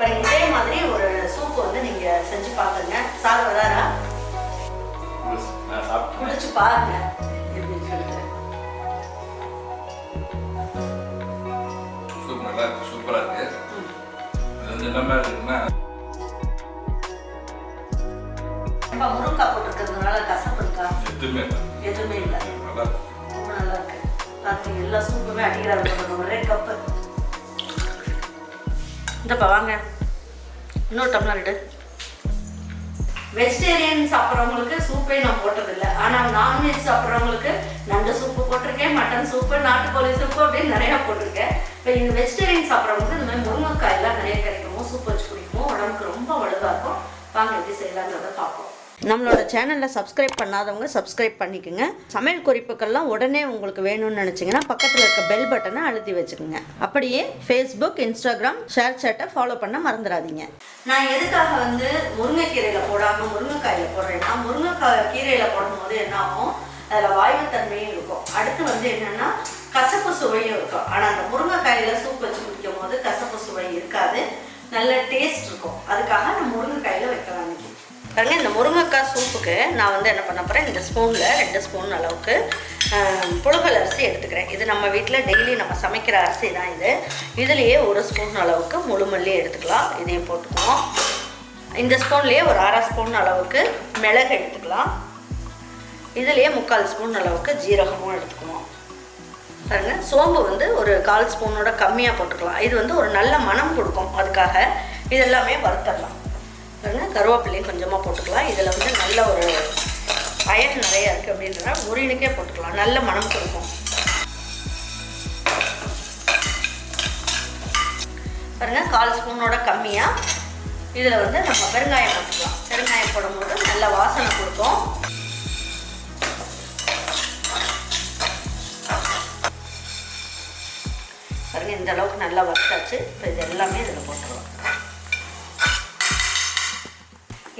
இப்போ இதே மாதிரி ஒரு சூப் வந்து நீங்க செஞ்சு பாத்துங்க சார் வராரா குடிச்சு பாருங்க. எப்படின்னு சொல்லிட்டு. சூப் நல்லா இருக்கு சூப்பரா இருக்கு. இது வந்து என்ன மாதிரி இருக்குன்னா இப்போ முருங்கைக்காய் போட்டுருக்கிறதுனால கசப்பு இருக்கா? எதுவுமே இல்லை. எதுவுமே இல்லை. நல்லா இருக்கு. நல்லா இருக்கு. எல்லா சூப்புமே அடிக்கிறாரு ஒரே கப்பு. இந்தப்பா வாங்க. இன்னொரு டம்ளர் எடு வெஜிடேரியன் சாப்பிட்றவங்களுக்கு சூப்பே நான் போட்டதில்லை. ஆனால் நான்வெஜ் சாப்பிட்றவங்களுக்கு நண்டு சூப்பு போட்டிருக்கேன் மட்டன் சூப்பு நாட்டுக்கோழி சூப்பு அப்படின்னு நிறையா போட்டிருக்கேன். இப்போ இந்த வெஜிடேரியன் சாப்பிட்றவங்களுக்கு இந்த மாதிரி முருங்கைக்காயெல்லாம் நிறைய கிடைக்குமோ. சூப்பு வச்சு குடிக்குமோ. உடம்புக்கு ரொம்ப வலுவாக இருக்கும். வாங்க எப்படி செய்யலாங்கிறத பார்ப்போம். நம்மளோட சேனலில் சப்ஸ்கிரைப் பண்ணாதவங்க சப்ஸ்கிரைப் பண்ணிக்கோங்க. சமையல் குறிப்புக்கள்லாம் உடனே உங்களுக்கு வேணும்னு நினச்சிங்கன்னா பக்கத்தில் இருக்க பெல் பட்டனை அழுத்தி வச்சுக்கோங்க. அப்படியே ஃபேஸ்புக் இன்ஸ்டாகிராம் ஷேர் சேட்டை ஃபாலோ பண்ண மறந்துடாதீங்க. நான் எதுக்காக வந்து முருங்கைக்கீரையில் போடாமல் முருங்கைக்காயில் போடுறேன்னா முருங்கைக்காய் கீரையில் போடும்போது என்ன ஆகும்? அதில் வாயுத்தன்மையும் இருக்கும். அடுத்து வந்து என்னென்னா கசப்பு சுவையும் இருக்கும். ஆனால் அந்த முருங்கைக்காயில் சூப் வச்சு குடிக்கும் போது கசப்பு சுவை இருக்காது. நல்ல டேஸ்ட் இருக்கும். அதுக்காக நான் முருங்கைக்காயில் வைக்கலாம் இன்னைக்கு பாருங்க இந்த முருங்கைக்காய் சூப்புக்கு நான் வந்து என்ன பண்ண போகிறேன் இந்த ஸ்பூனில் ரெண்டு ஸ்பூன் அளவுக்கு ஆஹ், புழுங்கல் அரிசி எடுத்துக்கிறேன். இது நம்ம வீட்டில் டெய்லி நம்ம சமைக்கிற அரிசி தான் இது. இதுலேயே ஒரு ஸ்பூன் அளவுக்கு முழுமல்லி எடுத்துக்கலாம். இதையும் போட்டுக்குவோம். இந்த ஸ்பூன்லேயே ஒரு அரை ஸ்பூன் அளவுக்கு மிளகு எடுத்துக்கலாம். இதுலேயே முக்கால் ஸ்பூன் அளவுக்கு ஜீரகமும் எடுத்துக்குவோம். பாருங்க சோம்பு வந்து ஒரு கால் ஸ்பூனோட கம்மியாக போட்டுக்கலாம். இது வந்து ஒரு நல்ல மனம் கொடுக்கும். அதுக்காக இதெல்லாமே வறுத்தரலாம். பாருங்க கருவேப்பிலையும் கொஞ்சமாக போட்டுக்கலாம். இதில் வந்து நல்ல ஒரு அயன் நிறையா இருக்குது அப்படின்றத முருகனுக்கே போட்டுக்கலாம். நல்ல மனம் கொடுக்கும். பாருங்க கால் ஸ்பூனோட கம்மியாக இதில் வந்து நம்ம பெருங்காயம் போட்டுக்கலாம். பெருங்காயம் போடும்போது நல்ல வாசனை கொடுக்கும். பாருங்கள் இந்த அளவுக்கு நல்லா வறுத்தாச்சு. இப்போ இது எல்லாமே இதில் போட்டுருவோம்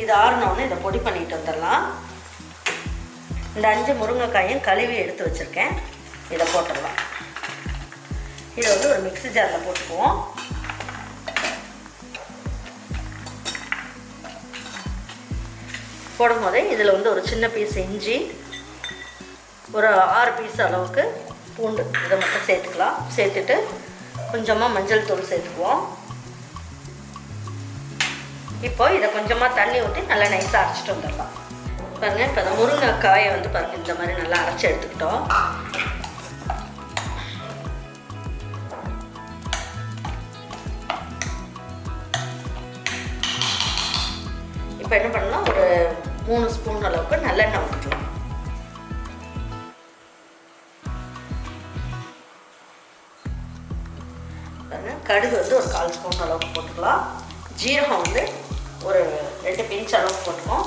இது ஆறினோன்னு இதை பொடி பண்ணிட்டு வந்துடலாம். இந்த அஞ்சு முருங்கைக்காயும் கழுவி எடுத்து வச்சுருக்கேன். இதை போட்டுடலாம். இதை வந்து ஒரு மிக்ஸி ஜாரில் போட்டுக்குவோம். போடும்போதே இதில் வந்து ஒரு சின்ன பீஸ் இஞ்சி ஒரு ஆறு பீஸ் அளவுக்கு பூண்டு இதை மட்டும் சேர்த்துக்கலாம். சேர்த்துட்டு கொஞ்சமாக மஞ்சள் தூள் சேர்த்துக்குவோம். இப்போ இதை கொஞ்சமாக தண்ணி ஊற்றி நல்லா நைஸாக அரைச்சிட்டு வந்துடலாம். பாருங்க இப்போ அந்த முருங்கைக்காயை வந்து பாருங்க இந்த மாதிரி நல்லா அரைச்சி எடுத்துக்கிட்டோம். இப்போ என்ன பண்ணலாம் ஒரு மூணு ஸ்பூன் அளவுக்கு நல்லெண்ணெய் ஊற்றிக்கலாம் கடுகு வந்து ஒரு கால் ஸ்பூன் அளவுக்கு போட்டுக்கலாம். ஜீரகம் வந்து ஒரு ரெண்டு பிஞ்ச் அளவுக்கு போட்டுக்கோம்.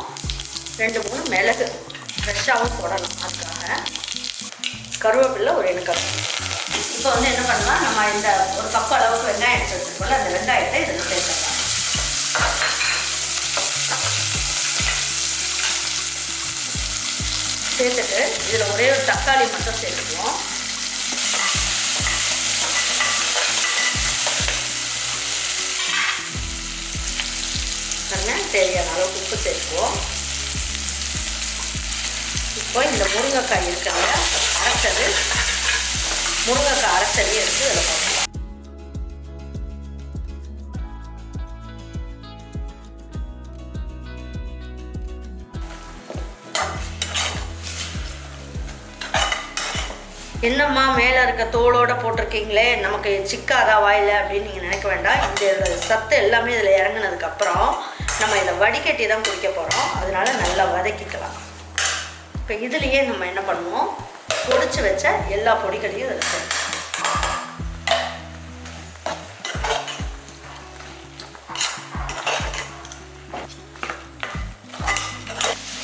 ரெண்டு மூணு மிளகு ஃப்ரெஷ்ஷாகவும் போடணும் அதுக்காக கருவேப்பிலை ஒரு எனக்கு இப்போ வந்து என்ன பண்ணலாம்? நம்ம இந்த ஒரு கப் அளவுக்கு வெங்காயம் எடுத்து வச்சுருக்கோம்ல அந்த வெங்காயத்தை இதில் சேர்த்துக்கலாம். சேர்த்துட்டு இதில் ஒரே ஒரு தக்காளி மட்டும் சேர்த்துக்குவோம். தேவையான அளவுக்கு உப்பு சேர்ப்போம் இப்போ இந்த முருங்கைக்காய் இருக்கிறத அரைச்சது. முருங்கைக்காய் அரைச்சது எடுத்து இதில் பார்க்கலாம் என்னம்மா மேலே இருக்க தோலோட போட்டிருக்கீங்களே? நமக்கு சிக்காதா வாயில் அப்படின்னு நீங்கள் நினைக்க வேண்டாம். இந்த சத்து எல்லாமே இதில் இறங்குனதுக்கப்புறம் நம்ம இதை வடிகட்டி தான் குடிக்க போகிறோம் அதனால நல்லா வதக்கிக்கலாம். இப்போ இதுலேயே நம்ம என்ன பண்ணுவோம்? பொடிச்சு வச்ச எல்லா பொடிகளையும் இதில் சேர்க்கணும்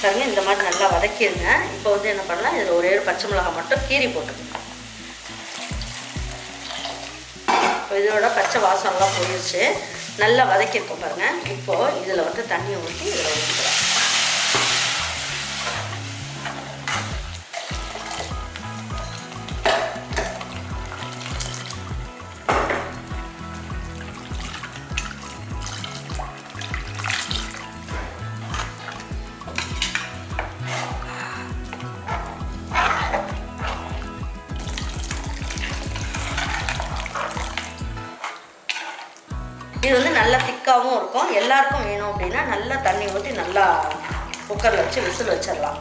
பாருங்க இந்த மாதிரி நல்லா வதக்கிடுங்க இப்போ வந்து என்ன பண்ணலாம்? இதில் ஒரே ஒரு பச்சை மிளகாய் மட்டும் கீரி போட்டுக்கணும் இப்போ இதோட பச்சை வாசம்லாம் போயிடுச்சு நல்லா வதக்கியிருக்கோம் பாருங்கள் இப்போது இதில் வந்து தண்ணியை ஊற்றி இதில் ஊற்றுறோம் இது வந்து நல்லா திக்காகவும் இருக்கும். எல்லாருக்கும் வேணும் அப்படின்னா நல்லா தண்ணி ஊற்றி நல்லா குக்கரில் வச்சு விசில் வச்சிடலாம்.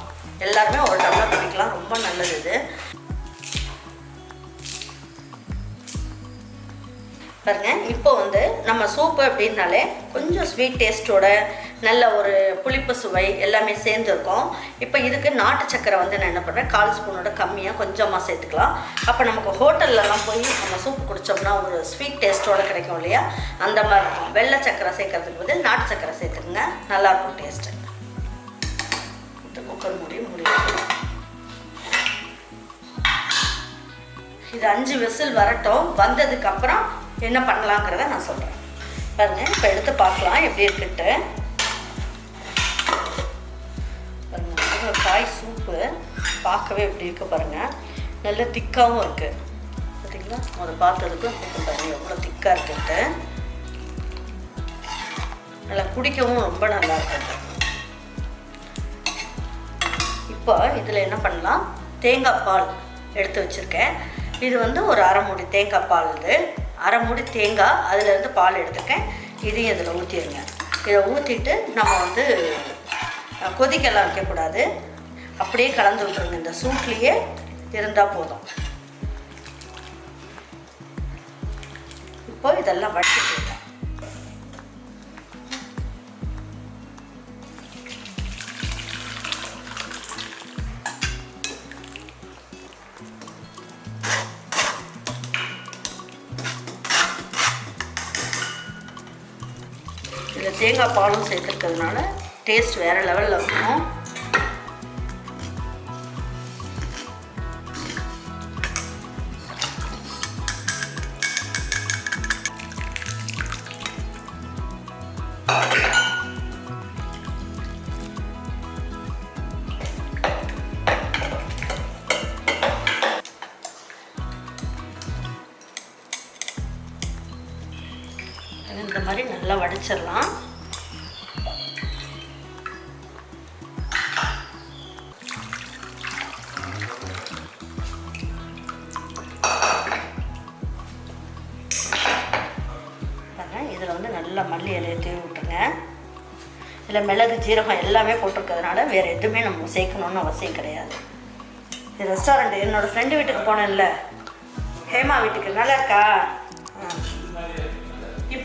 எல்லாருமே ஒரு டம்ளர் குடிக்கலாம். ரொம்ப நல்லது இது. பாருங்க இப்போ வந்து நம்ம சூப்பு அப்படின்னாலே கொஞ்சம் ஸ்வீட் டேஸ்ட்டோட நல்ல ஒரு புளிப்பு சுவை எல்லாமே சேர்ந்துருக்கும். இப்போ இதுக்கு நாட்டு சக்கரை வந்து நான் என்ன பண்ணுறேன் கால் ஸ்பூனோட கம்மியாக கொஞ்சமாக சேர்த்துக்கலாம். அப்போ நமக்கு ஹோட்டல்லலாம் போய் நம்ம சூப் குடித்தோம்னா ஒரு ஸ்வீட் டேஸ்ட்டோடு கிடைக்கும் இல்லையா? அந்த மாதிரி இருக்கும். வெள்ளை சக்கரை சேர்க்கறதுக்கு பதில் நாட்டு சக்கரை சேர்த்துக்குங்க. நல்லாயிருக்கும் டேஸ்ட்டு குக்கர் மூடி மூடி இது அஞ்சு விசில் வரட்டும். வந்ததுக்கப்புறம் என்ன பண்ணலாங்கிறத நான் சொல்கிறேன் பாருங்க இப்போ எடுத்து பார்க்கலாம். எப்படி இருக்குன்ட்டு. காய் சூப்பு. பார்க்கவே எப்படி இருக்க பாருங்கள் நல்ல திக்காகவும் இருக்குது பார்த்தீங்களா அதை பார்த்ததுக்கு பாருங்கள் எவ்வளோ திக்காக இருக்குன்ட்டு. நல்லா குடிக்கவும் ரொம்ப நல்லா இருக்குது இப்போ இதில் என்ன பண்ணலாம்? தேங்காய் பால் எடுத்து வச்சுருக்கேன். இது வந்து ஒரு அரை மூடி தேங்காய் பால் இது. அரை மூடி தேங்காய் அதுலேருந்து பால் எடுத்துருக்கேன் இதையும் இதில் ஊற்றிடுங்க இதை ஊற்றிட்டு நம்ம வந்து கொதிக்கலாம் வைக்கக்கூடாது. அப்படியே கலந்து விட்டுருங்க. இந்த சூட்லேயே இருந்தால் போதும். இப்போ இதெல்லாம் வடிச்சுட்டு இதில் தேங்காய் பாலும் சேர்த்துருக்கிறதுனால டேஸ்ட் வேறு லெவலில் இருக்கும். இந்த மாதிரி நல்லா வடைச்சிடலாம். இதில் வந்து நல்லா மல்லி இலையை தூவி விட்டுருங்க. இதில் மிளகு ஜீரகம் எல்லாமே போட்டிருக்கிறதுனால வேறு எதுவுமே நம்ம சேர்க்கணுன்னு அவசியம் கிடையாது. இது ரெஸ்டாரண்ட் என்னோடய ஃப்ரெண்டு வீட்டுக்கு போனேன்ல. ஹேமா வீட்டுக்கு நல்லா இருக்கா?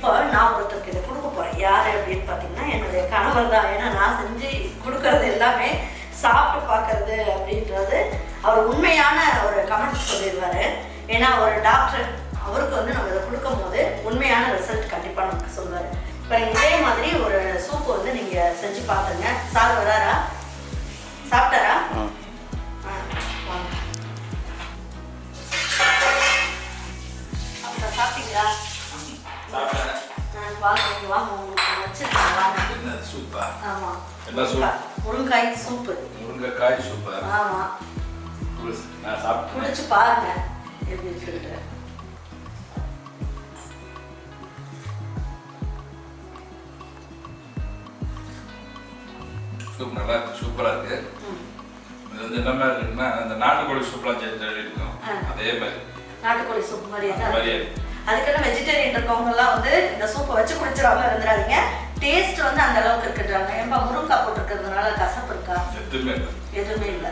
இப்போ நான் ஒருத்தருக்கு இதை கொடுக்க போகிறேன் யார் அப்படின்னு பார்த்தீங்கன்னா என்னுடைய கணவர் தான். ஏன்னா நான் செஞ்சு கொடுக்கறது எல்லாமே சாப்பிட்டு பார்க்கறது அப்படின்றது அவர் உண்மையான ஒரு கமெண்ட் சொல்லிடுவார். ஏன்னா ஒரு டாக்டர் அவருக்கு வந்து நம்ம இதை கொடுக்கும் போது உண்மையான ரிசல்ட் கண்டிப்பாக நமக்கு சொல்லுவார் இப்போ இதே மாதிரி ஒரு சூப்பு வந்து நீங்கள் செஞ்சு பார்த்துங்க சார் வராரா? சாப்பிட்டாரா? சாப்பிட்டீங்களா? வாங்க இங்க வாங்க உங்களுக்கு வச்சிருக்கேன் வாங்க என்ன சூப்பா. ஆமா. என்ன சூப்? முருங்காய் சூப்பு. முருங்கைக்காய் சூப்பர் ஆமா. நான் சாப்பிட்டேன். குடிச்சு பாருங்க எப்படி சூப் நல்லா இருக்கு சூப்பரா இருக்கு. இது வந்து என்ன மாதிரி இருக்குன்னா அந்த நாட்டுக்கோழி சூப்லாம் சேர்த்து இருக்கும். அதே மாதிரி. நாட்டுக்கோழி சூப் மாதிரியே இருக்கு. அதுக்குன்னு வெஜிடேரியன் இருக்கவங்க எல்லாம் வந்து இந்த சூப்பை வச்சு குடிச்சிடாம இருந்துடாதீங்க டேஸ்ட் வந்து அந்த அளவுக்கு இருக்குன்றாங்க. ஏன்பா முருங்காய் போட்டிருக்கிறதுனால கசப்பு இருக்கா? எதுவுமே இல்லை. எதுவுமே இல்லை.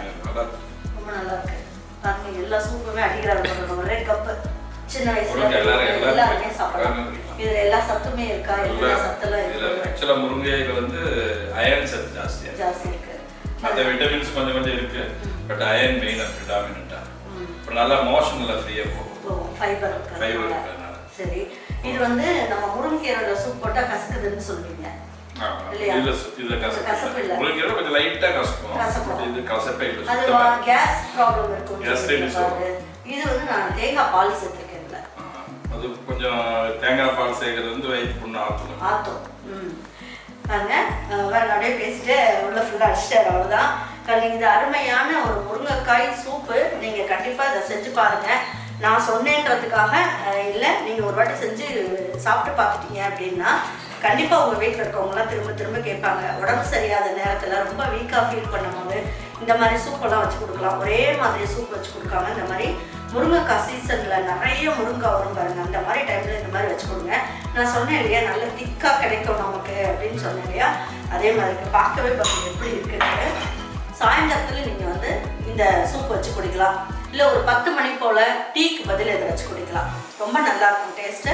ரொம்ப நல்லா இருக்கு. பாருங்க எல்லா சூப்புமே அடிக்கிறாங்க ஒரே கப்பு சின்ன வயசுல எல்லாரும் சாப்பிடலாம். இதுல எல்லா சத்துமே இருக்கா? எல்லா இதுல இருக்கு. ஆக்சுவலா முருங்கையில வந்து அயன் சத்து இருக்கு. ஜாஸ்தி இருக்கு. மற்ற விட்டமின்ஸ் கொஞ்சம் கொஞ்சம் இருக்கு. பட் அயன் மெயின் ப்ரிடாமினா ம். இப்போ நல்லா மோஷன் நல்லா ஃப்ரீயா போகும் ஃபைபர் ஃபைபர் சரி. இது வந்து நம்ம முருங்கைக்கீரையில சூப் போட்டா கசக்குதுன்னு சொல்லுவீங்க. ஆமா. இல்லையா? இதுல கசப்பு. இல்ல. இல்லை. முருங்கைக்கீரை கொஞ்சம் லைட்டா கசக்கும். இது கசப்பே இல்லை அது கேஸ் ப்ராப்ளம் இருக்கும். இது வந்து நான் தேங்காய் பால் சேர்த்துருக்கேன் இதுல அது கொஞ்சம் தேங்காய் பால் சேர்க்கறது வந்து வயிற்று புண்ணு ஆத்தம். ம். பாருங்க. வேற அப்படியே பேசிட்டு உள்ள ஃபுல்லாக அடிச்சிட்டாரு. அவ்வளோதான் பாருங்க இது அருமையான ஒரு முருங்கைக்காய் சூப்பு. நீங்கள் கண்டிப்பாக இதை செஞ்சு பாருங்க. நான் சொன்னேன்றதுக்காக இல்லை நீங்கள் ஒரு வாட்டி செஞ்சு சாப்பிட்டு பார்த்துட்டீங்க அப்படின்னா கண்டிப்பாக உங்கள் வீட்டில் இருக்கவங்களாம் திரும்ப திரும்ப கேட்பாங்க. உடம்பு சரியாத நேரத்தில் ரொம்ப வீக்காக ஃபீல் பண்ணும்போது இந்த மாதிரி சூப்பெல்லாம் வச்சு கொடுக்கலாம். ஒரே மாதிரி சூப் வச்சு கொடுக்காம இந்த மாதிரி முருங்கைக்காய் சீசனில் நிறைய முருங்கை வரும் பாருங்கள் அந்த மாதிரி டைமில் இந்த மாதிரி வச்சு கொடுங்க. நான் சொன்னேன் இல்லையா நல்ல திக்காக கிடைக்கும் நமக்கு அப்படின்னு சொன்னேன் இல்லையா? அதே மாதிரி பார்க்கவே பார்க்க எப்படி இருக்குன்னு. சாயங்காலத்தில் நீங்கள் வந்து இந்த சூப் வச்சு குடிக்கலாம். இல்லை ஒரு பத்து மணி போல் டீக்கு பதில் இதை வச்சு குடிக்கலாம். ரொம்ப நல்லா இருக்கும் டேஸ்ட்டு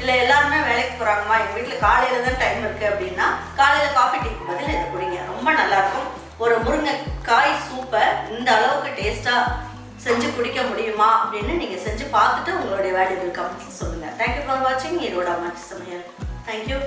இல்லை எல்லாருமே வேலைக்கு போகிறாங்கம்மா எங்கள் வீட்டில் காலையில் தான் டைம் இருக்குது அப்படின்னா காலையில் காஃபி டீக்கு பதில் இதை குடிங்க. ரொம்ப நல்லாயிருக்கும் ஒரு முருங்கைக்காய் சூப்பை இந்த அளவுக்கு டேஸ்ட்டாக செஞ்சு குடிக்க முடியுமா அப்படின்னு நீங்கள் செஞ்சு பார்த்துட்டு உங்களுடைய வேல்யூபிள் கமெண்ட்ஸ் சொல்லுங்கள் தேங்க்யூ ஃபார் வாட்சிங் ஈரோட அம்மாச்சி சமையல். தேங்க்யூ